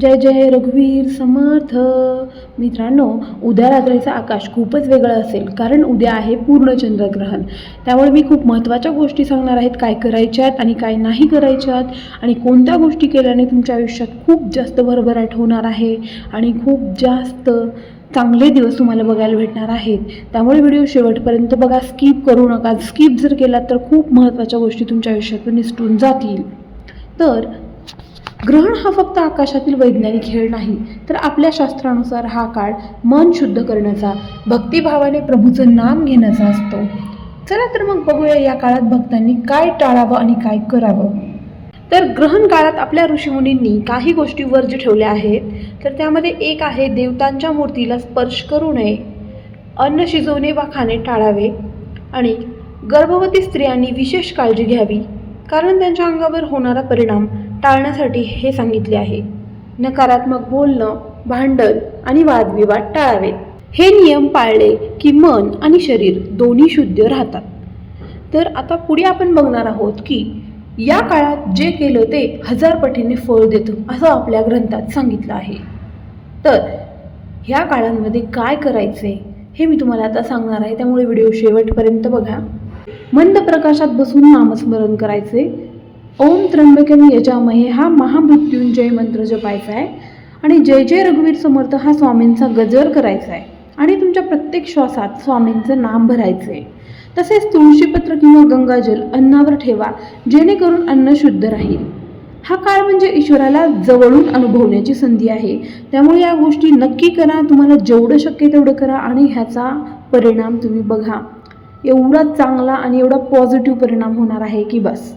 जय जय रघुवीर समर्थ. मित्रांनो उद्या रात्रीचं आकाश खूपच वेगळं असेल कारण उद्या आहे पूर्ण चंद्रग्रहण त्यामुळे मी खूप महत्त्वाच्या गोष्टी सांगणार आहेत काय करायच्या आहेत आणि काय नाही करायच्या आणि कोणत्या गोष्टी केल्याने तुमच्या आयुष्यात खूप जास्त भरभराट होणार आहे आणि खूप जास्त चांगले दिवस तुम्हाला बघायला भेटणार आहेत. त्यामुळे व्हिडिओ शेवटपर्यंत बघा स्किप करू नका. स्किप जर केलात तर खूप महत्त्वाच्या गोष्टी तुमच्या आयुष्यातून निसटून जातील. तर ग्रहण हा फक्त आकाशातील वैज्ञानिक खेळ नाही तर आपल्या शास्त्रानुसार हा काळ मन शुद्ध करण्याचा भक्तिभावाने प्रभूचं नाम घेण्याचा असतो. चला तर मग बघूया या काळात भक्तांनी काय टाळावं आणि काय करावं. तर ग्रहण काळात आपल्या ऋषीमुनींनी काही गोष्टी वर्ज ठेवल्या आहेत तर त्यामध्ये एक आहे देवतांच्या मूर्तीला स्पर्श करू नये अन्न शिजवणे वा खाणे टाळावे आणि गर्भवती स्त्रियांनी विशेष काळजी घ्यावी कारण त्यांच्या अंगावर होणारा परिणाम टाळण्यासाठी हे सांगितले आहे. नकारात्मक बोलणं भांडण आणि वादविवाद टाळावेत हे नियम पाळले की मन आणि शरीर दोन्ही शुद्ध राहतात. तर आता पुढे आपण बघणार आहोत की या काळात जे केलं ते हजार पटीने फळ देतं असं आपल्या ग्रंथात सांगितलं आहे. तर ह्या काळांमध्ये काय करायचे हे मी तुम्हाला आता सांगणार आहे. त्यामुळे व्हिडिओ शेवटपर्यंत बघा. मंद प्रकाशात बसून नामस्मरण करायचे. ओम त्र्यंबकम यजामहे हा महामृत्युंजय मंत्र जपायचा आहे आणि जय जय रघुवीर समर्थ हा स्वामींचा गजर करायचा आहे आणि तुमच्या प्रत्येक श्वासात स्वामींचं नाम भरायचं आहे तसेच तुळशीपत्र किंवा गंगाजल अन्नावर ठेवा जेणेकरून अन्न शुद्ध राहील. हा काळ म्हणजे ईश्वराला जवळून अनुभवण्याची संधी आहे. त्यामुळे या गोष्टी नक्की करा तुम्हाला जेवढं शक्य तेवढं करा आणि ह्याचा परिणाम तुम्ही बघा. एवढा चांगला आणि एवढा पॉझिटिव्ह परिणाम होणार आहे की बस.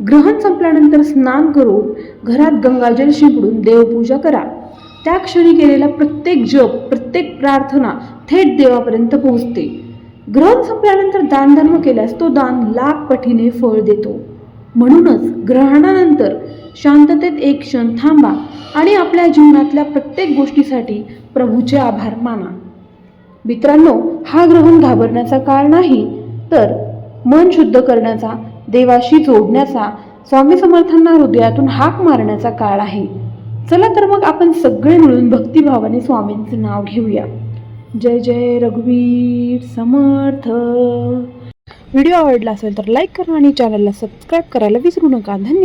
ग्रहण संपल्यानंतर स्नान करून घरात गंगाजल शिंपडून देवपूजा करा. त्या क्षणी केलेला प्रत्येक जप प्रत्येक प्रार्थना थेट देवापर्यंत पोहोचते. ग्रहण संपल्यानंतर दानधर्म केल्यास तो दान लाख पटीने फळ देतो. म्हणूनच ग्रहणानंतर शांततेत एक क्षण थांबा आणि आपल्या जीवनातल्या प्रत्येक गोष्टीसाठी प्रभूचे आभार माना. मित्रांनो हा ग्रहण घाबरण्याचा काळ नाही तर मन शुद्ध करण्याचा देवाशी जोडण्याचा स्वामी समर्थांना हृदयातून हाक मारण्याचा काळ आहे. चला तर मग आपण सगळे मिळून भक्तिभावाने स्वामींचं नाव घेऊया. जय जय रघुवीर समर्थ. व्हिडिओ आवडला असेल तर लाईक करा आणि चॅनलला सबस्क्राईब करायला विसरू नका. धन्यवाद.